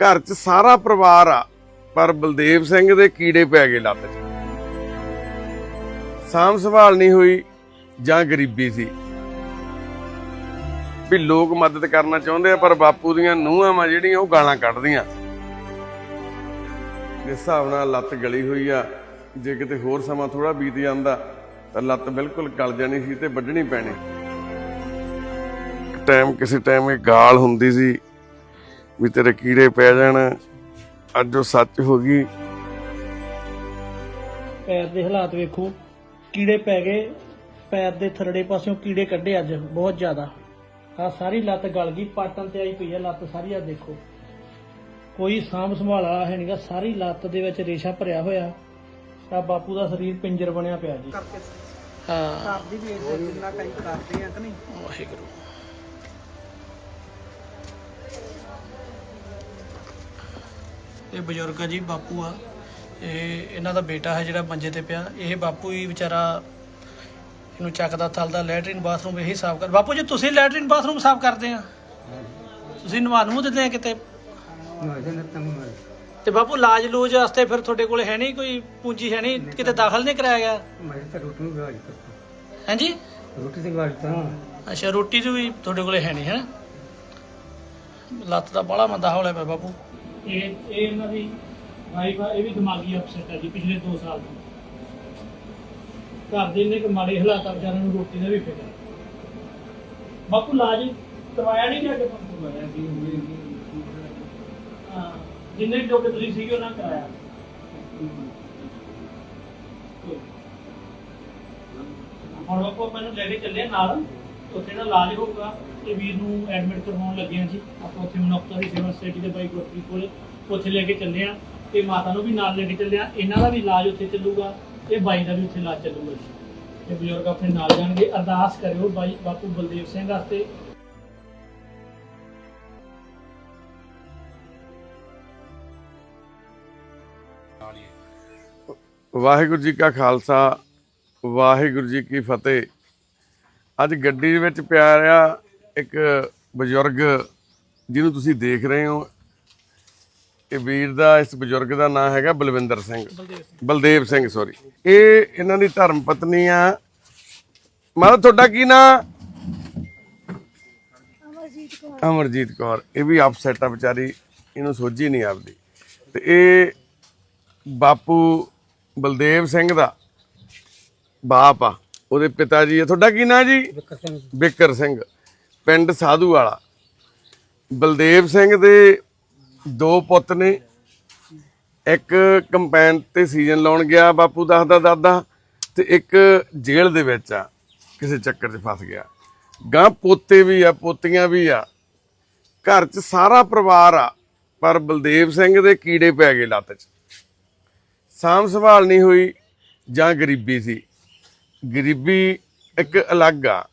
ਘਰ 'ਚ ਸਾਰਾ ਪਰਿਵਾਰ ਆ, ਪਰ ਬਲਦੇਵ ਸਿੰਘ ਦੇ ਕੀੜੇ ਪੈ ਗਏ ਲੱਤ 'ਚ। ਸਾਂਭ ਸੰਭਾਲ ਨਹੀਂ ਹੋਈ ਜਾਂ ਗਰੀਬੀ ਸੀ। ਵੀ ਲੋਕ ਮਦਦ ਕਰਨਾ ਚਾਹੁੰਦੇ ਆ, ਪਰ ਬਾਪੂ ਦੀਆਂ ਨੂੰਹਾਂ ਵਾ ਜਿਹੜੀਆਂ, ਉਹ ਗਾਲਾਂ ਕੱਢਦੀਆਂ। ਜਿਸ ਹਿਸਾਬ ਨਾਲ ਲੱਤ ਗਲੀ ਹੋਈ ਆ, ਜੇ ਕਿਤੇ ਹੋਰ ਸਮਾਂ ਥੋੜਾ ਬੀਤ ਜਾਂਦਾ, ਤਾਂ ਲੱਤ ਬਿਲਕੁਲ ਗਲ ਜਾਣੀ ਸੀ ਤੇ ਵੱਢਣੀ ਪੈਣੀ। ਟਾਈਮ ਕਿਸੇ ਟਾਈਮ ਇਹ ਗਾਲ ਹੁੰਦੀ ਸੀ ਵੀ ਤੇਰੇ ਕੀੜੇ ਪੈ ਜਾਣ। ਅੱਜ ਉਹ ਸੱਚ ਹੋ ਗਈ। ਪੈਰ ਦੇ ਹਾਲਾਤ ਵੇਖੋ। ਕੀੜੇ ਪੈ ਗਏ। ਪੈਰ ਦੇ ਥਰੜੇ ਪਾਸਿਓਂ ਕੀੜੇ ਕੱਢੇ ਅੱਜ ਬਹੁਤ ਜ਼ਿਆਦਾ। ਆ ਸਾਰੀ ਲੱਤ ਗਲ ਗਈ ਪਾਟਣ ਤੇ ਆਈ ਪਈ ਹੈ ਲੱਤ ਸਾਰੀ ਆ ਦੇਖੋ। ਕੋਈ ਸਾਂਭ ਸੰਭਾਲ ਵਾਲਾ ਹੈ ਨਹੀਂਗਾ ਸਾਰੀ ਲੱਤ ਦੇ ਵਿੱਚ ਰੇਸ਼ਾ ਭਰਿਆ ਹੋਇਆ। ਆ ਬਾਪੂ ਦਾ ਸਰੀਰ ਪਿੰਜਰ ਬਣਿਆ ਪਿਆ ਜੀ। ਹਾਂ। ਕਰਦੀ ਵੀ ਇਹ ਜਿੰਨਾ ਕਈ ਕਰਦੇ ਆ ਕਿ ਨਹੀਂ? ਵਾਹਿਗੁਰੂ। ਇਹ ਬਜ਼ੁਰਗ ਆ ਜੀ ਬਾਪੂ ਆ। ਇਹ ਇਹਨਾਂ ਦਾ ਬੇਟਾ ਹੈ ਜਿਹੜਾ ਮੰਜੇ ਤੇ ਪਿਆ। ਇਹ ਬਾਪੂ ਹੀ ਵਿਚਾਰਾ ਇਹਨੂੰ ਚੱਕਦਾ ਥਲਦਾ ਲੈਟਰਿਨ ਬਾਥਰੂਮ ਇਹੀ ਸਾਫ਼ ਕਰ ਬਾਪੂ ਜੀ ਤੁਸੀਂ ਲੈਟਰਿਨ ਬਾਥਰੂਮ ਸਾਫ਼ ਕਰਦੇ ਆ? ਤੁਸੀਂ ਨਵਾ ਨੂੰ ਦਿੰਦੇ ਆ ਕਿਤੇ? ਤੇ ਬਾਪੂ ਲਾਜ ਲੂਜ ਵਾਸਤੇ ਫਿਰ ਤੁਹਾਡੇ ਕੋਲ ਹੈ ਨਹੀਂ ਕੋਈ ਪੂੰਜੀ ਹੈ ਨਹੀਂ? ਕਿਤੇ ਦਾਖਲ ਨਹੀਂ ਕਰਾਇਆ ਗਿਆ? ਮੈਂ ਤਾਂ ਰੋਟੀ ਨੂੰ ਹਾਂਜੀ? ਰੋਟੀ ਤੇ ਅੱਛਾ ਰੋਟੀ ਦੀ ਵੀ ਤੁਹਾਡੇ ਕੋਲੇ ਹੈ ਨਹੀਂ ਹੈ ਲੱਤ ਦਾ ਬੜਾ ਮੰਦਾ ਹੌਲਾ ਪਿਆ ਬਾਪੂ। ਇਹ ਇਹ ਇਹਨਾਂ ਦੀ ਵਾਈਫ ਆ ਇਹ ਵੀ ਦਿਮਾਗੀ ਅਪਸੈਟ ਹੈ ਜੀ ਪਿਛਲੇ 2 ਸਾਲ ਤੋਂ। ਘਰ ਦੇ ਨੇ ਕਿ ਮਾੜੇ ਹਾਲਾਤ ਆ ਵਿਚਾਰਿਆਂ ਨੂੰ ਰੋਟੀ ਦਾ ਵੀ ਫਿਕਰ ਬਾਪੂ ਲਾਜ ਕਰਵਾਇਆ ਨਹੀਂ ਜਾ ਕੇ ਹਾਂ ਜਿੰਨੇ ਜੋਗੇ ਤੁਸੀਂ ਸੀਗੇ ਉਹਨਾਂ ਕਰਾਇਆ। ਹੁਣ ਬਾਪੂ ਮੈਨੂੰ ਲੈ ਕੇ ਚੱਲੇ ਨਾਲ। ਉੱਥੇ ਦਾ ਇਲਾਜ ਹੋਊਗਾ ਤੇ ਵੀਰ ਨੂੰ ਐਡਮਿਟ ਕਰਵਾਉਣ ਲੱਗੇ ਆ ਜੀ। ਆਪਾਂ ਉੱਥੇ ਮਨੁੱਖਤਾ ਦੀ ਸੇਵਾ ਸੋਸਾਇਟੀ ਦੇ ਬਾਈ ਗੁਰਪ੍ਰੀਤ ਕੋਲ ਉੱਥੇ ਲੈ ਕੇ ਚੱਲੇ ਆ ਤੇ ਮਾਤਾ ਨੂੰ ਵੀ ਨਾਲ ਲੈ ਕੇ ਚੱਲੇ ਆ ਇਹਨਾਂ ਦਾ ਵੀ ਇਲਾਜ ਉੱਥੇ ਚੱਲੂਗਾ ਤੇ ਬਾਈ ਦਾ ਵੀ ਉੱਥੇ ਇਲਾਜ ਚੱਲੂਗਾ ਜੀ। ਤੇ ਬਜ਼ੁਰਗ ਆਪਣੇ ਨਾਲ ਜਾਣਗੇ। ਅਰਦਾਸ ਕਰਿਓ ਬਾਈ ਬਾਪੂ ਬਲਦੇਵ ਸਿੰਘ ਵਾਸਤੇ। ਵਾਹਿਗੁਰੂ ਜੀ ਕਾ ਖਾਲਸਾ, ਵਾਹਿਗੁਰੂ ਜੀ ਕੀ ਫਤਿਹ। ਅੱਜ ਗੱਡੀ ਦੇ ਵਿੱਚ ਪਿਆ ਰਿਹਾ ਇੱਕ ਬਜ਼ੁਰਗ ਜਿਹਨੂੰ ਤੁਸੀਂ ਦੇਖ ਰਹੇ ਹੋ। ਇਹ ਵੀਰ ਦਾ ਇਸ ਬਜ਼ੁਰਗ ਦਾ ਨਾਮ ਹੈਗਾ ਬਲਵਿੰਦਰ ਸਿੰਘ। ਬਲਦੇਵ ਸਿੰਘ। ਸੌਰੀ ਇਹ ਇਹਨਾਂ ਦੀ ਧਰਮ ਪਤਨੀ ਆ। ਮਾਤਾ ਤੁਹਾਡਾ ਕੀ ਨਾਮ ਅਮਰਜੀਤ ਕੌਰ। ਅਮਰਜੀਤ ਕੌਰ। ਇਹ ਵੀ ਅਪਸੈਟ ਆ ਵਿਚਾਰੀ। ਇਹਨੂੰ ਸੋਝੀ ਨਹੀਂ ਆਪਦੀ। ਤੇ ਇਹ ਬਾਪੂ ਬਲਦੇਵ ਸਿੰਘ ਦਾ ਬਾਪ ਆ। ਉਹਦੇ ਪਿਤਾ ਜੀ ਆ। ਤੁਹਾਡਾ ਕੀ ਨਾਂ ਜੀ? ਬਿੱਕਰ ਸਿੰਘ ਪਿੰਡ ਸਾਧੂ ਵਾਲਾ। ਬਲਦੇਵ ਸਿੰਘ ਦੇ ਦੋ ਪੁੱਤ ਨੇ। ਇੱਕ ਕੰਪੈਨ ਤੇ ਸੀਜ਼ਨ ਲਾਉਣ ਗਿਆ ਬਾਪੂ ਦੱਸਦਾ ਦਾਦਾ ਤੇ ਇੱਕ ਜੇਲ੍ਹ ਦੇ ਵਿੱਚ ਆ। ਕਿਸੇ ਚੱਕਰ 'ਚ ਫਸ ਗਿਆ। ਗਾਂ ਪੋਤੇ ਵੀ ਆ ਪੋਤੀਆਂ ਵੀ ਆ। ਘਰ 'ਚ ਸਾਰਾ ਪਰਿਵਾਰ ਆ। ਪਰ ਬਲਦੇਵ ਸਿੰਘ ਦੇ ਕੀੜੇ ਪੈ ਗਏ ਲੱਤ 'ਚ। ਸਾਂਭ ਸੰਭਾਲ ਨਹੀਂ ਹੋਈ ਜਾਂ ਗਰੀਬੀ ਸੀ। ਗਰੀਬੀ ਇੱਕ ਅਲੱਗ ਆ।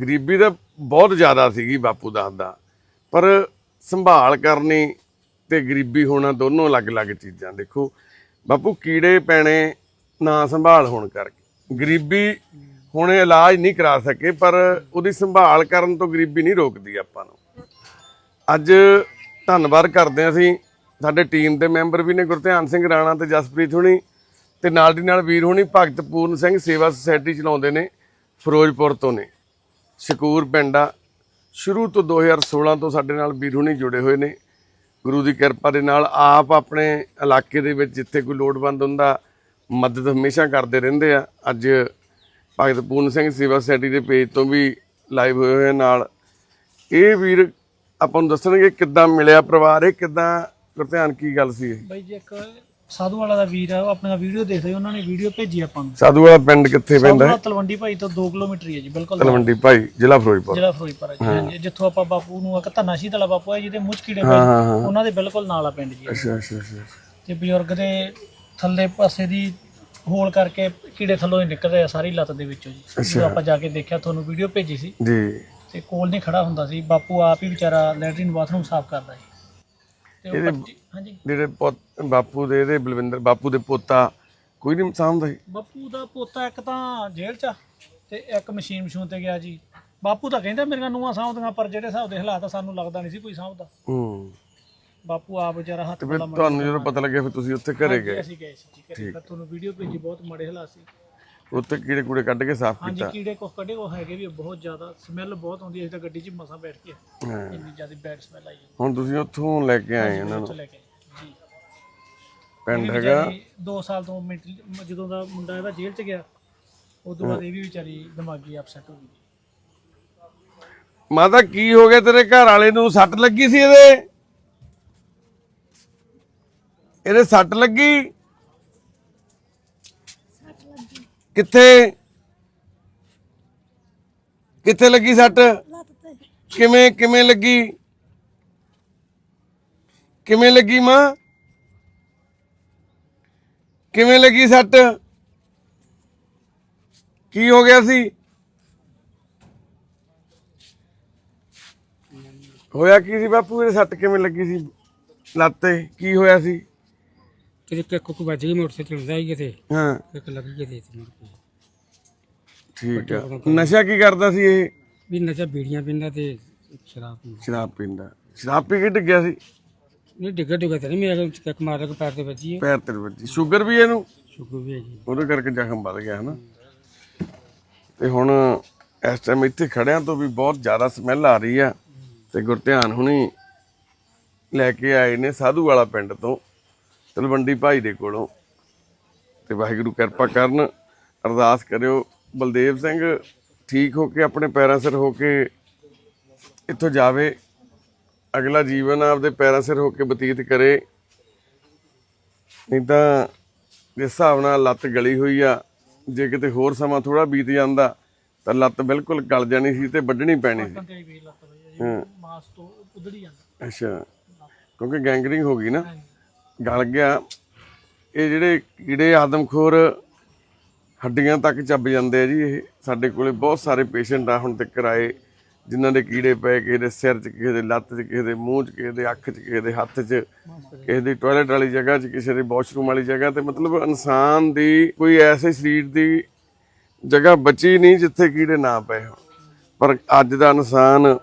ਗਰੀਬੀ ਤਾਂ ਬਹੁਤ ਜ਼ਿਆਦਾ ਸੀਗੀ ਬਾਪੂ ਦੱਸਦਾ ਪਰ ਸੰਭਾਲ ਕਰਨੀ ਤੇ ਗਰੀਬੀ ਹੋਣਾ ਦੋਨੋਂ ਅਲੱਗ-ਅਲੱਗ ਚੀਜ਼ਾਂ। ਦੇਖੋ, ਬਾਪੂ ਕੀੜੇ ਪੈਣੇ ਨਾ ਸੰਭਾਲ ਹੋਣ ਕਰਕੇ। ਗਰੀਬੀ ਹੁਣ ਇਲਾਜ ਨਹੀਂ ਕਰਾ ਸਕੇ, ਪਰ ਉਹਦੀ ਸੰਭਾਲ ਕਰਨ ਤੋਂ ਗਰੀਬੀ ਨਹੀਂ ਰੋਕਦੀ ਆਪਾਂ ਨੂੰ। ਅੱਜ ਧੰਨਵਾਦ ਕਰਦੇ ਹਾਂ ਅਸੀਂ। ਸਾਡੇ ਟੀਮ ਦੇ ਮੈਂਬਰ ਵੀ ਨੇ ਗੁਰਧਿਆਨ ਸਿੰਘ ਰਾਣਾ ਤੇ ਜਸਪ੍ਰੀਤ ਹੁਣੀ। ਤੇ ਨਾਲ ਦੀ ਨਾਲ ਵੀਰ ਹੁਣੀ ਭਗਤ ਪੂਰਨ ਸਿੰਘ ਸੇਵਾ ਸੁਸਾਇਟੀ ਚਲਾਉਂਦੇ ਨੇ, ਫਿਰੋਜ਼ਪੁਰ ਤੋਂ ਨੇ। ਸ਼ਕੂਰ ਪਿੰਡ ਆ ਸ਼ੁਰੂ ਤੋਂ 2016 ਤੋਂ ਸਾਡੇ ਨਾਲ ਵੀਰ ਹੁਣੀ ਜੁੜੇ ਹੋਏ ਨੇ। ਗੁਰੂ ਦੀ ਕਿਰਪਾ ਦੇ ਨਾਲ ਆਪ ਆਪਣੇ ਇਲਾਕੇ ਦੇ ਵਿੱਚ ਜਿੱਥੇ ਕੋਈ ਲੋੜਵੰਦ ਹੁੰਦਾ, ਮਦਦ ਹਮੇਸ਼ਾ ਕਰਦੇ ਰਹਿੰਦੇ ਆ। ਅੱਜ ਭਗਤ ਪੂਰਨ ਸਿੰਘ ਸੇਵਾ ਸੁਸਾਇਟੀ ਦੇ ਪੇਜ ਤੋਂ ਵੀ ਲਾਈਵ ਹੋਏ ਹੋਏ ਆ ਨਾਲ। ਇਹ ਵੀਰ, ਆਪਾਂ ਨੂੰ ਦੱਸਣਗੇ ਕਿੱਦਾਂ ਮਿਲਿਆ ਪਰਿਵਾਰ, ਇਹ ਕਿੱਦਾਂ, ਗੁਰਧਿਆਨ, ਕੀ ਗੱਲ ਸੀ ਇਹ? ਬਾਈ ਜੀ, ਇੱਕ ਸਾਧੂ ਵਾਲਾ ਦਾ ਵੀਰ ਆ ਉਹ ਆਪਣਾ ਵੀਡੀਓ ਦੇਖਦੇ ਉਹਨਾਂ ਨੇ ਵੀਡੀਓ ਭੇਜੀ ਆਪਾਂ ਨੂੰ। ਸਾਧੂ ਵਾਲਾ ਪਿੰਡ ਕਿੱਥੇ ਪੈਂਦਾ ਹੈ ਸਾਧੂ ਤਲਵੰਡੀ ਭਾਈ ਤੋਂ 2 ਕਿਲੋਮੀਟਰ ਹੀ ਹੈ ਜੀ ਬਿਲਕੁਲ ਤਲਵੰਡੀ ਭਾਈ ਜ਼ਿਲ੍ਹਾ ਫਿਰੋਜ਼ਪੁਰ। ਜਿਹੜਾ ਫਿਰੋਜ਼ਪੁਰ ਹੈ ਜੀ ਹਾਂਜੀ, ਜਿੱਥੋਂ ਆਪਾਂ ਬਾਪੂ ਨੂੰ ਇੱਕ ਧੰਨਾ ਸ਼ੀਤ ਵਾਲਾ ਬਾਪੂ ਹੈ ਜਿਹਦੇ ਮੁੱਛ ਕੀੜੇ ਪਏ। ਹਾਂ, ਹਾਂ। ਉਹਨਾਂ ਦੇ ਬਿਲਕੁਲ ਨਾਲ ਆ ਪਿੰਡ ਜੀ। ਅੱਛਾ ਅੱਛਾ ਅੱਛਾ ਤੇ ਬਜ਼ੁਰਗ ਦੇ ਥੱਲੇ ਪਾਸੇ ਦੀ ਹੋਲ ਕਰਕੇ ਕੀੜੇ ਥੱਲੋਂ ਹੀ ਨਿਕਲ ਰਹੇ ਆ ਸਾਰੀ ਲੱਤ ਦੇ ਵਿੱਚੋਂ ਜੀ। ਜਦੋਂ ਆਪਾਂ ਜਾ ਕੇ ਦੇਖਿਆ ਤੁਹਾਨੂੰ ਵੀਡੀਓ ਭੇਜੀ ਸੀ। ਜੀ। ਤੇ ਕੋਲ ਨਹੀਂ ਖੜਾ ਹੁੰਦਾ ਸੀ ਬਾਪੂ ਆਪ ਹੀ ਵਿਚਾਰਾ ਲੈਟਰਿਨ ਬਾਥਰੂਮ ਸਾਫ਼ ਕਰਦਾ ਸੀ। ਇਹਦੇ- ਹਾਂਜੀ। ਜਿਹੜੇ ਪੁੱਤ ਬਾਪੂ ਦੇ ਇਹਦੇ ਬਲਵਿੰਦਰ ਬਾਪੂ ਦੇ ਪੋਤਾ ਕੋਈ ਨਹੀਂ ਸਾਂਭਦਾ ਸੀ ਬਾਪੂ ਦਾ ਪੋਤਾ ਇੱਕ ਤਾਂ ਜੇਲ੍ਹ 'ਚ ਆ ਤੇ ਇੱਕ ਮਸ਼ੀਨ ਮਸ਼ੂਨ ਤੇ ਗਿਆ ਜੀ। ਬਾਪੂ ਤਾਂ ਕਹਿੰਦਾ ਮੇਰੀਆਂ ਨੂੰਹਾਂ ਸਾਂਭਦੀਆਂ ਪਰ ਜਿਹੜੇ ਹਿਸਾਬ ਦੇ ਹਾਲਾਤ ਆ ਸਾਨੂੰ ਲੱਗਦਾ ਨਹੀਂ ਸੀ ਕੋਈ ਸਾਂਭਦਾ। ਹੂੰ। ਬਾਪੂ ਆ ਵਿਚਾਰਾ ਹੱਥ ਤੇ ਫਿਰ ਤੁਹਾਨੂੰ ਜਦੋਂ ਪਤਾ ਲੱਗਿਆ ਫਿਰ ਤੁਸੀਂ ਉੱਥੇ ਘਰੇ ਗਏ? ਅਸੀਂ ਗਏ ਸੀ ਜੀ ਘਰੇ। ਫਿਰ ਤੁਹਾਨੂੰ ਵੀਡੀਓ ਭੇਜੀ ਬਹੁਤ ਮਾੜੇ ਹਾਲਾਤ ਸੀ। ਉੱਥੇ ਕੀੜੇ ਕੂੜੇ ਕੱਢ ਕੇ ਸਾਫ਼ ਹਾਂਜੀ ਕੀਤਾ। ਕੀੜੇ ਕੁਛ ਕੱਢੇ ਉਹ ਹੈਗੇ ਵੀ ਬਹੁਤ ਜ਼ਿਆਦਾ ਸਮੈਲ ਬਹੁਤ ਆਉਂਦੀ ਹੈ ਤਾਂ ਗੱਡੀ 'ਚ ਮਸਾਂ ਬੈਠ ਕੇ ਹਾਂ। ਇੰਨੀ ਜ਼ਿਆਦਾ ਬੈਡ ਸਮੈਲ ਆਈ ਹੁਣ ਤੁਸੀਂ ਉੱਥੋਂ ਲੈ ਕੇ ਆਏ ਇਹਨਾਂ ਨੂੰ। ਉੱਥੋਂ ਲੈ ਕੇ ਜੀ। ਪਿੰਡ ਹੈਗਾ। 2 ਸਾਲ ਤੋਂ ਮੈਂਟਲੀ ਜਦੋਂ ਦਾ ਮੁੰਡਾ ਇਹਦਾ ਜੇਲ੍ਹ 'ਚ ਗਿਆ ਉਦੋਂ ਬਾਅਦ ਇਹ ਵੀ ਵਿਚਾਰੀ ਦਿਮਾਗੀ ਅਪਸੈਟ ਹੋ ਗਈ ਮਾਤਾ ਕੀ ਹੋ ਗਿਆ ਤੇਰੇ ਘਰ ਵਾਲੇ ਨੂੰ? ਸੱਟ ਲੱਗੀ ਸੀ ਇਹਦੇ? ਇਹਦੇ ਸੱਟ ਲੱਗੀ? ਕਿੱਥੇ? ਕਿੱਥੇ ਲੱਗੀ ਸੱਟ? ਕਿਵੇਂ ਕਿਵੇਂ ਲੱਗੀ? ਕਿਵੇਂ ਲੱਗੀ ਮਾਂ? ਕਿਵੇਂ ਲੱਗੀ ਸੱਟ? ਕੀ ਹੋ ਗਿਆ ਸੀ? ਹੋਇਆ ਕੀ ਸੀ ਬਾਪੂ? ਇਹਦੇ ਸੱਟ ਕਿਵੇਂ ਲੱਗੀ ਸੀ? ਲੱਤ ਤੇ ਕੀ ਹੋਇਆ ਸੀ? ਕਿਤੇ ਕੱਕੂ ਕੋ ਵੱਜ ਗਈ ਮੋਟਰਸਾਈਕਲ ਚਲਦਾ ਹੀ ਕਿਤੇ। ਹਾਂ। ਇੱਕ ਲੱਗ ਗਈ ਤੇ ਮੁੜ ਕੇ। ਠੀਕ ਆ। ਨਸ਼ਾ ਕੀ ਕਰਦਾ ਸੀ ਇਹ? ਵੀ ਨਸ਼ਾ ਬੀੜੀਆਂ ਪੀਂਦਾ ਤੇ ਸ਼ਰਾਬ ਪੀਂਦਾ। ਸ਼ਰਾਬ ਪੀਂਦਾ। ਸ਼ਰਾਬ ਪੀ ਕੇ ਡਿੱਗਿਆ ਸੀ? ਨਹੀਂ ਡਿੱਗਾ ਡਿੱਗਾ ਤੇ ਨਹੀਂ ਮੇਰੇ ਚੱਕ ਮਾਰ ਕੇ ਪੈਰ ਤੇ ਵੱਜੀ ਹੈ ਪੈਰ ਤੇ ਵੱਜੀ। ਸ਼ੂਗਰ ਵੀ ਇਹਨੂੰ? ਸ਼ੁਕਰ ਵੀ ਹੈ ਜੀ ਉਹਦੇ ਕਰਕੇ ਜ਼ਖਮ ਵੱਧ ਗਿਆ ਹਨਾ? ਤੇ ਹੁਣ ਇਸ ਟਾਈਮ ਇੱਥੇ ਖੜਿਆਂ ਤੋਂ ਵੀ ਬਹੁਤ ਜ਼ਿਆਦਾ ਸਮੈਲ ਆ ਰਹੀ ਆ। ਤੇ ਗੁਰਧਿਆਨ ਹੁਣੀ ਲੈ ਕੇ ਆਏ ਨੇ ਸਾਧੂ ਵਾਲਾ ਪਿੰਡ ਤੋਂ। ਤਲਵੰਡੀ ਭਾਈ ਦੇ ਕੋਲੋਂ। ਤੇ ਵਾਹਿਗੁਰੂ ਕਿਰਪਾ ਕਰਨ ਅਰਦਾਸ ਕਰਿਓ। ਬਲਦੇਵ ਸਿੰਘ ਠੀਕ ਹੋ ਕੇ ਆਪਣੇ ਪੈਰਾਂ ਸਿਰ ਹੋ ਕੇ ਇੱਥੋਂ ਜਾਵੇ। ਅਗਲਾ ਜੀਵਨ ਆਪਦੇ ਪੈਰਾਂ ਸਿਰ ਹੋ ਕੇ ਬਤੀਤ ਕਰੇ। ਨਹੀਂ ਤਾਂ ਜਿਸ ਹਿਸਾਬ ਨਾਲ ਲੱਤ ਗਲੀ ਹੋਈ ਆ ਜੇ ਕਿਤੇ ਹੋਰ ਸਮਾਂ ਥੋੜਾ ਬੀਤ ਜਾਂਦਾ ਤਾਂ ਲੱਤ ਬਿਲਕੁਲ ਗਲ ਜਾਣੀ ਸੀ ਤੇ ਵੱਢਣੀ ਪੈਣੀ ਸੀ। ਹਾਂ। ਮਾਸ ਤੋਂ ਉਧੜੀ ਜਾਂਦਾ। ਅੱਛਾ। ਕਿਉਂਕਿ ਗੈਂਗਰਿੰਗ ਹੋ ਗਈ ਨਾ। ਗਲ ਗਿਆ। ਇਹ ਜਿਹੜੇ ਕੀੜੇ ਆਦਮਖੋਰ ਹੱਡੀਆਂ ਤੱਕ ਚੱਬ ਜਾਂਦੇ ਆ ਜੀ, ਇਹ ਸਾਡੇ ਕੋਲੇ ਬਹੁਤ ਸਾਰੇ ਪੇਸ਼ੈਂਟ ਆ ਹੁਣ ਤੱਕ ਆਏ, ਜਿਨ੍ਹਾਂ ਦੇ ਕੀੜੇ ਪਏ ਕਿਸੇ ਦੇ ਸਿਰ 'ਚ, ਕਿਸੇ ਦੇ ਲੱਤ 'ਚ, ਕਿਸੇ ਦੇ ਮੂੰਹ 'ਚ, ਕਿਸੇ ਦੇ ਅੱਖ 'ਚ, ਕਿਸੇ ਦੇ ਹੱਥ 'ਚ, ਕਿਸੇ ਦੀ ਟਾਇਲਟ ਵਾਲੀ ਜਗ੍ਹਾ 'ਚ, ਕਿਸੇ ਦੇ ਵਾਸ਼ਰੂਮ ਵਾਲੀ ਜਗ੍ਹਾ ਤੇ। ਮਤਲਬ ਇਨਸਾਨ ਦੀ ਕੋਈ ਐਸੇ ਸਰੀਰ ਦੀ ਜਗ੍ਹਾ ਬਚੀ ਨਹੀਂ ਜਿੱਥੇ ਕੀੜੇ ਨਾ ਪਏ ਹੋਣ। ਪਰ ਅੱਜ ਦਾ ਇਨਸਾਨ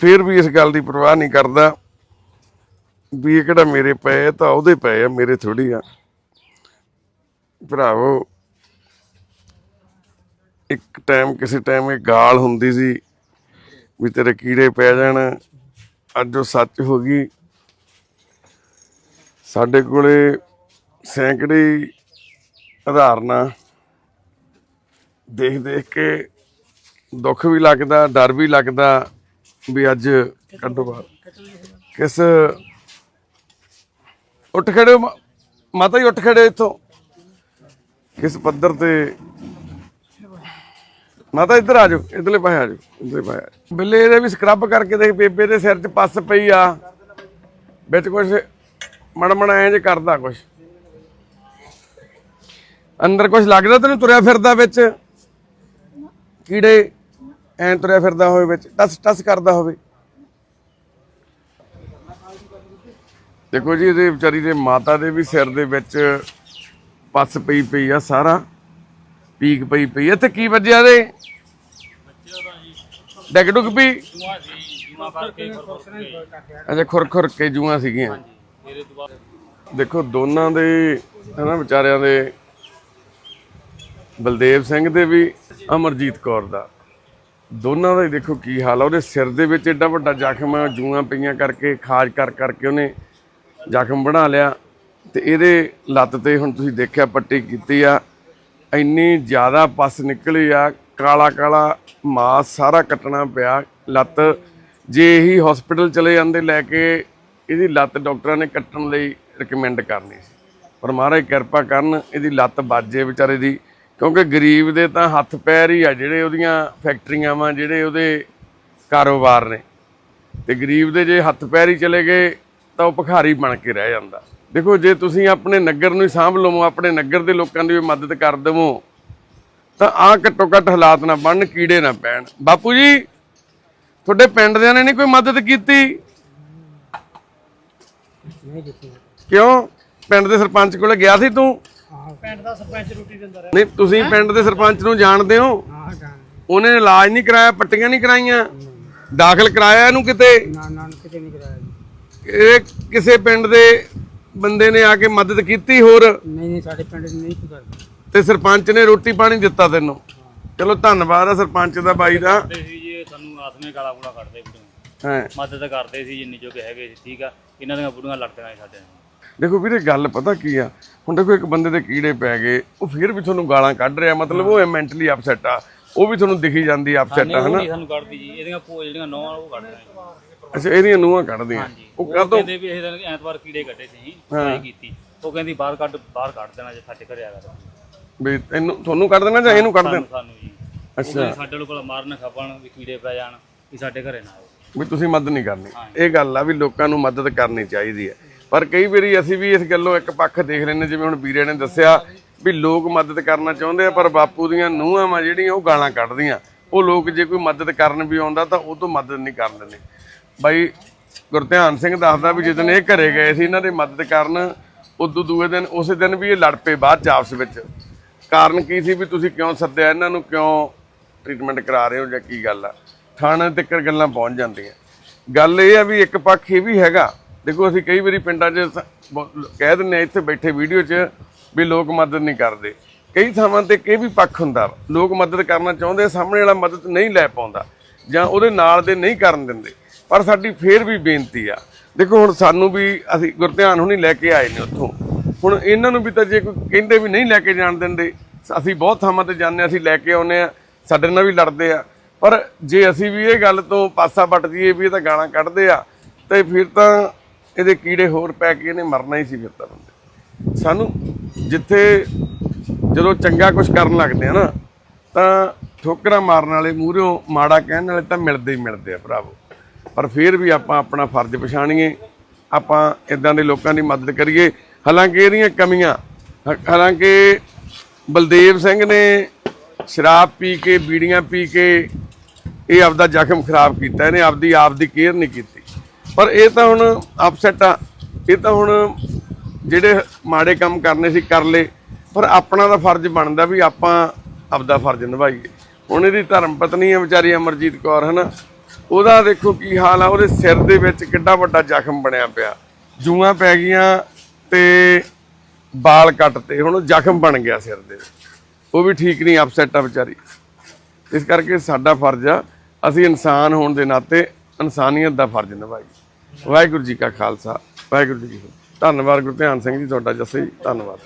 ਫਿਰ ਵੀ ਇਸ ਗੱਲ ਦੀ ਪਰਵਾਹ ਨਹੀਂ ਕਰਦਾ ਵੀ ਇਹ ਕਿਹੜਾ ਮੇਰੇ ਪਏ ਆ ਤਾਂ ਉਹਦੇ ਪਏ ਆ, ਮੇਰੇ ਥੋੜੀ ਆ। ਭਰਾਵੋ, ਇੱਕ ਟਾਈਮ ਕਿਸੇ ਟਾਈਮ ਇਹ ਗਾਲ ਹੁੰਦੀ ਸੀ ਵੀ ਤੇਰੇ ਕੀੜੇ ਪੈ ਜਾਣ, ਅੱਜ ਉਹ ਸੱਚ ਹੋ ਗਈ। ਸਾਡੇ ਕੋਲੇ ਸੈਂਕੜੇ ਆਧਾਰਨਾ ਦੇਖ ਦੇਖ ਕੇ ਦੁੱਖ ਵੀ ਲੱਗਦਾ, ਡਰ ਵੀ ਲੱਗਦਾ ਵੀ ਅੱਜ ਕੱਢੋ ਬਾਹਰ। ਕਿਸ ਉੱਠ ਖੜੇ ਹੋ ਮਾ- ਮਾਤਾ ਜੀ, ਉੱਠ ਖੜੇ ਇੱਥੋਂ। ਕਿਸ ਪੱਧਰ ਤੇ ਮਾਤਾ ਇੱਧਰ ਆ ਜਾਓ, ਇਧਰਲੇ ਪਾਸੇ ਆ ਜਾਓ, ਇਧਰਲੇ ਪਾਸੇ ਆ ਜਾਓ। ਬਿੱਲੇ ਇਹਦੇ ਵੀ ਸਕਰੱਬ ਕਰਕੇ ਦੇਖ, ਬੇਬੇ ਦੇ ਸਿਰ 'ਚ ਪੱਸ ਪਈ ਆ। ਵਿੱਚ ਕੁਛ ਮੜ ਐਂ ਜੇ ਕਰਦਾ ਕੁਛ। ਅੰਦਰ ਕੁਛ ਲੱਗਦਾ ਤੈਨੂੰ ਤੁਰਿਆ ਫਿਰਦਾ ਵਿੱਚ? ਕੀੜੇ ਐਂ ਤੁਰਿਆ ਫਿਰਦਾ ਹੋਵੇ ਵਿੱਚ, ਟਸ ਟਸ ਕਰਦਾ ਹੋਵੇ। ਦੇਖੋ ਜੀ, ਇਹਦੇ ਵਿਚਾਰੀ ਦੇ ਮਾਤਾ ਦੇ ਵੀ ਸਿਰ ਦੇ ਵਿੱਚ ਪੱਸ ਪਈ ਪਈ ਆ ਸਾਰਾ, ਪੀਕ ਪਈ ਪਈ ਇੱਥੇ ਕੀ ਵੱਜਿਆ ਦੇ ਡੈਗ ਡੁਗ ਪਈ? ਅੱਛਾ, ਖੁਰ ਖੁਰ ਕੇ ਜੂਆਂ ਸੀਗੀਆਂ। ਦੇਖੋ, ਦੋਨਾਂ ਦੇ, ਹਨਾ, ਵਿਚਾਰਿਆਂ ਦੇ, ਬਲਦੇਵ ਸਿੰਘ ਦੇ ਵੀ, ਅਮਰਜੀਤ ਕੌਰ ਦਾ। ਦੋਨਾਂ ਦਾ ਹੀ ਦੇਖੋ ਕੀ ਹਾਲ ਆ। ਉਹਦੇ ਸਿਰ ਦੇ ਵਿੱਚ ਐਡਾ ਵੱਡਾ ਜ਼ਖਮ ਆ, ਜੂਆਂ ਪਈਆਂ ਕਰਕੇ, ਖਾਜ ਕਰ ਕਰਕੇ ਉਹਨੇ ਜ਼ਖਮ ਬਣਾ ਲਿਆ। ਤੇ ਇਹਦੇ ਲੱਤ ਤੇ ਹੁਣ ਤੁਸੀਂ ਦੇਖਿਆ ਪੱਟੀ ਕੀਤੀ ਆ। ਇੰਨੀ ਜ਼ਿਆਦਾ ਪਸ ਨਿਕਲੀ ਆ, ਕਾਲਾ ਕਾਲਾ ਮਾਸ ਸਾਰਾ ਕੱਟਣਾ ਪਿਆ ਲੱਤ। ਜੇ ਇਹੀ ਹਸਪੀਟਲ ਚਲੇ ਜਾਂਦੇ ਲੈ ਕੇ, ਇਹਦੀ ਲੱਤ ਡਾਕਟਰਾਂ ਨੇ ਕੱਟਣ ਲਈ ਰეკਮੈਂਡ ਕਰਨੀ ਸੀ। ਪਰ ਮਹਾਰਾਜ ਕਿਰਪਾ ਕਰਨ, ਇਹਦੀ ਲੱਤ ਬਾਜੇ ਵਿਚਾਰੇ ਦੀ। ਕਿਉਂਕਿ ਗਰੀਬ ਦੇ ਤਾਂ ਹੱਥ ਪੈਰ ਹੀ ਆ, ਜਿਹੜੇ ਉਹਦੀਆਂ ਫੈਕਟਰੀਆਂ ਵਾਂ, ਜਿਹੜੇ ਉਹਦੇ ਕਾਰੋਬਾਰ ਨੇ। ਤੇ ਗਰੀਬ ਦੇ ਜੇ ਹੱਥ ਪੈਰ ਹੀ ਚਲੇ ਗਏ, ਤਾਂ ਉਹ ਭਿਖਾਰੀ ਬਣ ਕੇ ਰਹਿ ਜਾਂਦਾ। ਦੇਖੋ, ਜੇ ਤੁਸੀਂ ਆਪਣੇ ਨਗਰ ਨੂੰ ਹੀ ਸਾਂਭ ਲਵੋ, ਆਪਣੇ ਨਗਰ ਦੇ ਲੋਕਾਂ ਦੀ ਵੀ ਮਦਦ ਕਰ ਦੇਵੋ, ਤਾਂ ਆ ਘੱਟੋ ਘੱਟ ਹਾਲਾਤ ਨਾ ਬਣਨ, ਕੀੜੇ ਨਾ ਪੈਣ। ਬਾਪੂ ਜੀ, ਤੁਹਾਡੇ ਪਿੰਡ ਦਿਆਂ ਨੇ ਨਹੀਂ ਕੋਈ ਮਦਦ ਕੀਤੀ? ਕਿਉਂ? ਪਿੰਡ ਦੇ ਸਰਪੰਚ ਕੋਲੇ ਗਿਆ ਸੀ ਤੂੰ? ਪਿੰਡ ਦਾ ਸਰਪੰਚ ਰੋਟੀ ਦਿੰਦਾ ਰਿਹਾ। ਨਹੀਂ ਤੁਸੀਂ ਪਿੰਡ ਦੇ ਸਰਪੰਚ ਨੂੰ ਜਾਣਦੇ ਹੋ? ਉਹਨੇ ਇਲਾਜ ਨਹੀਂ ਕਰਾਇਆ ਪੱਟੀਆਂ ਨਹੀਂ ਕਰਾਈਆਂ? ਦਾਖਲ ਕਰਾਇਆ ਇਹਨੂੰ ਕਿਤੇ? ਨਾ ਨਾ ਕਿਤੇ ਨਹੀਂ ਕਰਾਇਆ ਜੀ। ਇਹ ਕਿਸੇ ਪਿੰਡ ਦੇ ਬੰਦੇ ਨੇ ਆ ਕੇ ਮਦਦ ਕੀਤੀ ਹੋਰ? ਨਹੀਂ ਨਹੀਂ ਸਾਡੇ ਪਿੰਡ 'ਚ ਨਹੀਂ ਕੋਈ ਕਰਦਾ। ਤੇ ਸਰਪੰਚ ਨੇ ਰੋਟੀ ਪਾਣੀ ਦਿੱਤਾ ਤੈਨੂੰ? ਚਲੋ ਧੰਨਵਾਦ ਆ ਸਰਪੰਚ ਦਾ ਬਾਈ ਦਾ। ਕਰਦੇ ਸੀ ਜੀ ਇਹ ਸਾਨੂੰ ਆਸਮੇ ਗਾਲਾ ਗੂਲਾ ਕੱਢਦੇ ਬੁੜੀਆਂ ਹੈ। ਮਦਦ ਕਰਦੇ ਸੀ ਜਿੰਨੀ ਜੋ ਕਿ ਹੈਗੇ ਸੀ ਠੀਕ ਆ? ਇਹਨਾਂ ਦੀਆਂ ਬੁੜੀਆਂ ਲੜਦੀਆਂ ਸੀ ਸਾਡੇ ਨਾਲ। ਦੇਖੋ ਵੀਰੇ ਗੱਲ ਪਤਾ ਕੀ ਆ? ਹੁਣ ਦੇਖੋ ਇੱਕ ਬੰਦੇ ਦੇ ਕੀੜੇ ਪੈ ਗਏ ਉਹ ਫਿਰ ਵੀ ਤੁਹਾਨੂੰ ਗਾਲਾਂ ਕੱਢ ਰਿਹਾ ਮਤਲਬ ਉਹ ਮੈਂਟਲੀ ਅਪਸੈਟ ਆ। ਉਹ ਵੀ ਤੁਹਾਨੂੰ ਦਿਖੀ ਜਾਂਦੀ ਅਪਸੈਟ ਆ ਹਨਾ? ਨਹੀਂ ਸਾਨੂੰ ਕੱਢਦੀ ਜੀ। ਇਹਦੀਆਂ ਭੋ ਜਿਹੜੀਆਂ ਨੌਂ ਉਹ ਕੱਢਦੀਆਂ ਸੀ ਅੱਛਾ ਇਹਦੀਆਂ ਨੂੰਹਾਂ ਕੱਢਦੀਆਂ। ਉਹ ਕਾਹਤੋਂ? ਕਹਿੰਦੇ ਵੀ ਇਹ ਦਿਨ ਐਤਵਾਰ ਕੀੜੇ ਕੱਢੇ ਸੀ ਟਰਾਈ ਕੀਤੀ। ਉਹ ਕਹਿੰਦੀ ਬਾਹਰ ਕੱਢ ਬਾਹਰ ਕੱਢ ਦੇਣਾ ਜੇ ਸਾਡੇ ਘਰੇ ਆ ਗਿਆ ਵੀ ਇਹਨੂੰ ਤੁਹਾਨੂੰ ਕੱਢ ਦੇਣਾ ਜਾਂ ਇਹਨੂੰ ਕੱਢ ਦੇਣਾ? ਸਾਨੂੰ ਜੀ। ਕਹਿੰਦੇ ਸਾਡੇ ਕੋਲ ਮਾਰਨ ਖਪਣ ਵੀ ਕੀੜੇ ਪੈ ਜਾਣ ਵੀ ਸਾਡੇ ਘਰੇ ਨਾ ਆਓ। ਵੀ ਤੁਸੀਂ ਮਦਦ ਨਹੀਂ ਕਰਨੀ। ਇਹ ਗੱਲ ਆ ਵੀ ਲੋਕਾਂ ਨੂੰ ਮਦਦ ਕਰਨੀ ਚਾਹੀਦੀ ਹੈ ਪਰ ਕਈ ਵਾਰੀ ਅਸੀਂ ਵੀ ਇਸ ਗੱਲੋਂ ਇੱਕ ਪੱਖ ਦੇਖ ਰਹੇ ਨੇ ਜਿਵੇਂ ਹੁਣ ਵੀਰੇ ਨੇ ਦੱਸਿਆ ਵੀ ਲੋਕ ਮਦਦ ਕਰਨਾ ਚਾਹੁੰਦੇ ਆ, ਪਰ ਬਾਪੂ ਦੀਆਂ ਨੂੰਹਾਂ ਵਾ ਜਿਹੜੀਆਂ, ਉਹ ਗਾਲਾਂ ਕੱਢਦੀਆਂ। ਉਹ ਲੋਕ ਜੇ ਕੋਈ ਮਦਦ ਕਰਨ ਵੀ ਆਉਂਦਾ ਤਾਂ ਉਹ ਤੋਂ ਮਦਦ ਨਹੀਂ ਕਰ ਦਿੰਦੇ। ਬਾਈ ਗੁਰਧਿਆਨ ਸਿੰਘ ਦੱਸਦਾ ਵੀ ਜਦੋਂ ਇਹ ਘਰੇ ਗਏ ਸੀ, ਇਹਨਾਂ ਦੀ ਮਦਦ ਕਰਨ ਉਦੋਂ ਦੂਏ ਦਿਨ, ਉਸੇ ਦਿਨ ਵੀ ਇਹ ਲੜ ਪਏ ਬਾਅਦ ਚ ਆਪਸ ਵਿੱਚ। ਕਾਰਨ ਕੀ ਸੀ ਵੀ ਤੁਸੀਂ ਕਿਉਂ ਸੱਦਿਆ? ਇਹਨਾਂ ਨੂੰ ਕਿਉਂ ਟ੍ਰੀਟਮੈਂਟ ਕਰਾ ਰਹੇ ਹੋ ਜਾਂ ਕੀ ਗੱਲ ਆ? ਥਾਣੇ ਤੱਕ ਗੱਲਾਂ ਪਹੁੰਚ ਜਾਂਦੀਆਂ। ਗੱਲ ਇਹ ਆ ਵੀ ਇੱਕ ਪੱਖ ਇਹ ਵੀ ਹੈਗਾ ਦੇਖੋ ਅਸੀਂ ਕਈ ਵਾਰੀ ਪਿੰਡਾਂ 'ਚ ਸ- ਬ- ਕਹਿ ਦਿੰਦੇ ਆ ਇੱਥੇ ਬੈਠੇ ਵੀਡੀਓ 'ਚ ਵੀ ਲੋਕ ਮਦਦ ਨਹੀਂ ਕਰਦੇ। ਕਈ ਥਾਵਾਂ ਤੇ ਇਹ ਵੀ ਪੱਖ ਹੁੰਦਾ ਵਾ। ਲੋਕ ਮਦਦ ਕਰਨਾ ਚਾਹੁੰਦੇ ਸਾਹਮਣੇ ਵਾਲਾ ਮਦਦ ਨਹੀਂ ਲੈ ਪਾਉਂਦਾ ਜਾਂ ਉਹਦੇ ਨਾਲ ਦੇ ਨਹੀਂ ਕਰਨ ਦਿੰਦੇ। ਪਰ ਸਾਡੀ ਫੇਰ ਵੀ ਬੇਨਤੀ ਆ। ਦੇਖੋ ਹੁਣ ਸਾਨੂੰ ਵੀ ਅਸੀਂ ਗੁਰਧਿਆਨ ਹੁਣੀ ਲੈ ਕੇ ਆਏ ਨੇ ਉੱਥੋਂ। ਹੁਣ ਇਹਨਾਂ ਨੂੰ ਵੀ ਤਾਂ ਜੇ ਕੋਈ ਕਹਿੰਦੇ ਵੀ ਨਹੀਂ ਲੈ ਕੇ ਜਾਣ ਦਿੰਦੇ ਅਸੀਂ ਬਹੁਤ ਥਾਵਾਂ ਤੇ ਜਾਂਦੇ ਹਾਂ, ਅਸੀਂ ਲੈ ਕੇ ਆਉਨੇ ਆ ਸਾਡੇ ਨਾਲ ਵੀ ਲੜਦੇ ਆ। ਪਰ ਜੇ ਅਸੀਂ ਵੀ ਇਹ ਗੱਲ ਤੋਂ ਪਾਸਾ ਵੱਟ ਜੀਏ ਵੀ ਇਹ ਤਾਂ ਗਾਲਾਂ ਕੱਢਦੇ ਆ ਤੇ ਫਿਰ ਤਾਂ ਇਹਦੇ ਕੀੜੇ ਹੋਰ ਪੈ ਕੇ ਇਹਨੇ ਮਰਨਾ ਹੀ ਸੀ ਫਿਰ ਤਾਂ ਬੰਦੇ। ਸਾਨੂੰ ਜਿੱਥੇ ਜਦੋਂ ਚੰਗਾ ਕੁਝ ਕਰਨ ਲੱਗਦੇ ਆ ਨਾ, ਤਾਂ ਠੋਕਰਾਂ ਮਾਰਨ ਵਾਲੇ ਮੂਹਰਿਓਂ ਮਾੜਾ ਕਹਿਣ ਵਾਲੇ ਤਾਂ ਮਿਲਦੇ ਹੀ ਮਿਲਦੇ ਆ ਭਰਾਵੋ। ਪਰ ਫਿਰ ਵੀ ਆਪਾਂ ਆਪਣਾ ਫਰਜ਼ ਪਛਾਣੀਏ, ਆਪਾਂ ਇਦਾਂ ਦੇ ਲੋਕਾਂ ਦੀ ਮਦਦ ਕਰੀਏ। ਹਾਲਾਂਕਿ ਇਹਦੀਆਂ ਕਮੀਆਂ, ਹਾ- ਹਾਲਾਂਕਿ ਬਲਦੇਵ ਸਿੰਘ ਨੇ ਸ਼ਰਾਬ ਪੀ ਕੇ, ਬੀੜੀਆਂ ਪੀ ਕੇ ਇਹ ਆਪਦਾ ਜ਼ਖਮ ਖਰਾਬ ਕੀਤਾ, ਇਹਨੇ ਆਪਦੀ ਆਪ ਦੀ ਕੇਅਰ ਨਹੀਂ ਕੀਤੀ। ਪਰ ਇਹ ਤਾਂ ਹੁਣ ਅਪਸੈਟ ਆ। ਇਹ ਤਾਂ ਹੁਣ ਜਿਹੜੇ ਮਾੜੇ ਕੰਮ ਕਰਨੇ ਸੀ ਕਰ ਲਏ। ਪਰ ਆਪਣਾ ਦਾ ਫਰਜ਼ ਬਣਦਾ ਵੀ ਆਪਾਂ ਆਪਦਾ ਫਰਜ਼ ਨਿਭਾਈਏ। ਹੁਣ ਇਹਦੀ ਧਰਮ ਪਤਨੀ ਹੈ ਵਿਚਾਰੀ ਅਮਰਜੀਤ ਕੌਰ, ਹਨਾ? ਉਹਦਾ ਦੇਖੋ ਕੀ ਹਾਲ ਆ, ਉਹਦੇ ਸਿਰ ਦੇ ਵਿੱਚ ਕਿੱਡਾ ਵੱਡਾ ਜ਼ਖਮ ਬਣਿਆ ਪਿਆ। ਜੂਆਂ ਪੈ ਗਈਆਂ ਤੇ ਬਾਲ ਕੱਟਤੇ ਹੁਣ ਜ਼ਖਮ ਬਣ ਗਿਆ ਸਿਰ ਦੇ ਉਹ ਵੀ ਠੀਕ ਨਹੀਂ ਅਪਸੈਟ ਆ ਵਿਚਾਰੀ। ਇਸ ਕਰਕੇ ਸਾਡਾ ਫਰਜ਼ ਆ, ਅਸੀਂ ਇਨਸਾਨ ਹੋਣ ਦੇ ਨਾਤੇ ਇਨਸਾਨੀਅਤ ਦਾ ਫਰਜ਼ ਨਿਭਾਈਏ। ਵਾਹਿਗੁਰੂ ਜੀ ਕਾ ਖਾਲਸਾ, ਵਾਹਿਗੁਰੂ ਜੀ ਕੀ ਫਤਿਹ। ਧੰਨਵਾਦ ਗੁਰਧਿਆਨ ਸਿੰਘ ਜੀ, ਤੁਹਾਡਾ ਜੱਸੇ ਜੀ, ਧੰਨਵਾਦ।